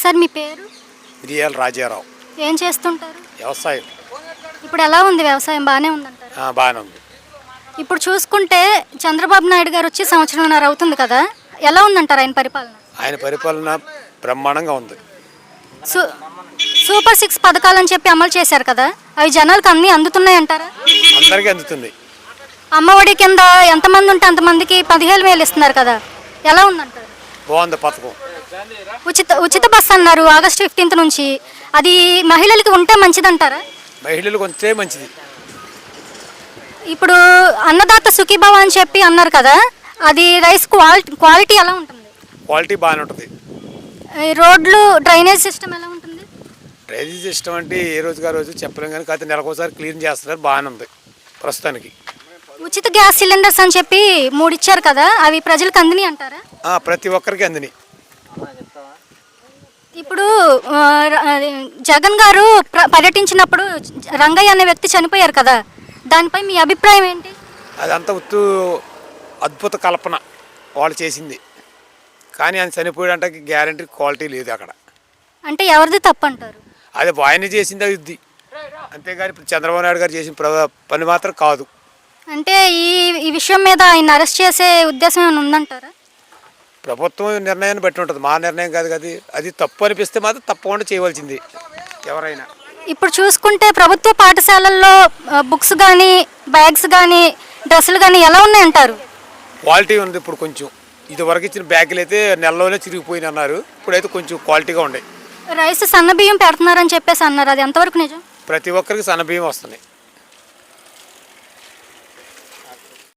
Sir మీ పేరు? మిరియాల రాజారావు. ఏం చేస్తుంటారు? వ్యవసాయం. ఇప్పుడు ఎలా ఉంది వ్యవసాయం? బాగానే ఉందంటారు? ఆ, బాగానే ఉంది. ఇప్పుడు చూసుకుంటే చంద్రబాబు నాయుడు గారు వచ్చి సంవత్సరంన్నర అవుతుంది కదా. ఎలా ఉందంటారు ఆయన పరిపాలన? ఆయన పరిపాలన బ్రహ్మాండంగా ఉంది. సూ సూపర్ సిక్స్ పథకాలని చెప్పి అమలు చేశారు కదా. అవి జనాలకు అన్నీ అందుతున్నాయి అంటారా? అందరికీ అందుతుంది అమ్మఒడి కింద ఎంతమంది ఉంటే అంతమందికి పదిహేను వేలు ఇస్తున్నారు కదా. ఎలా ఉందంటారు? బాగుంది పథకం. ఉచిత ఉచిత బస్ అన్నారు ఆగస్ట్ ఫిఫ్టీన్త్ నుంచి. అది మహిళలకి ఉంటే మంచిదంటారా? మహిళలు కొంచెం మంచిది. ఇప్పుడు అన్నదాత సుఖీభవ అని చెప్పి అన్నారు కదా అది రైస్ క్వాలిటీ క్వాలిటీ ఎలా ఉంటుంది? క్వాలిటీ బాగానే ఉంటుంది. రోడ్లు డ్రైనేజ్ సిస్టమ్ ఎలా ఉంటుంది? డ్రైనేజ్ సిస్టమ్ అంటే ఏ రోజుగా రోజు చెప్పలేం కానీ కాకపోతే నెలకోసారి క్లీన్ చేస్తున్నారు బాగానే ఉంది ప్రస్తుతానికి. ఉచిత గ్యాస్ సిలిండర్స్ అని చెప్పి మూడు ఇచ్చారు కదా అవి ప్రజలకు అందిని అంటారా? ప్రతి ఒక్కరికి అందిని. ఇప్పుడు జగన్ గారు ప్ర- పర్యటించినప్పుడు రంగయ్య అనే వ్యక్తి చనిపోయారు కదా. దానిపై మీ అభిప్రాయం ఏంటి? అదంతా ఉత్తు అద్భుత కల్పన వాళ్ళు చేసింది. కానీ ఆయన చనిపోయాడంటే గ్యారంటీ క్వాలిటీ లేదు అక్కడ. అంటే ఎవరిది తప్పు అంటారు అది ఆయన చేసింది అది ఇది అంతేగాని ఇప్పుడు చంద్రబాబు నాయుడు గారు చేసిన పని మాత్రం కాదు. అంటే ఈ ఈ విషయం మీద ఆయన అరెస్ట్ చేసే ఉద్దేశం ఏమైనా ఉందంటారా? ప్రభుత్వం నిర్ణయాన్ని బట్టి ఉంటుంది. మా నిర్ణయం కాదు కదా అది తప్పు అనిపిస్తే మాత్రం తప్పకుండా చేయవలసింది ఎవరైనా. ఇప్పుడు చూసుకుంటే ప్రభుత్వ పాఠశాలల్లో బుక్స్ కానీ బ్యాగ్స్ కానీ డ్రెస్సులు కానీ ఎలా ఉన్నాయంటారు? క్వాలిటీ ఉంది ఇప్పుడు కొంచెం. ఇది వరకు ఇచ్చిన బ్యాగులు అయితే నెలలోనే చిరిగిపోయిన అన్నారు. ఇప్పుడైతే కొంచెం క్వాలిటీగా ఉన్నాయి. రైస్ సన్న బియ్యం పెడుతున్నారని చెప్పేసి అన్నారు. అది ఎంతవరకు నిజం? ప్రతి ఒక్కరికి సన్నబియ్యం వస్తున్నాయి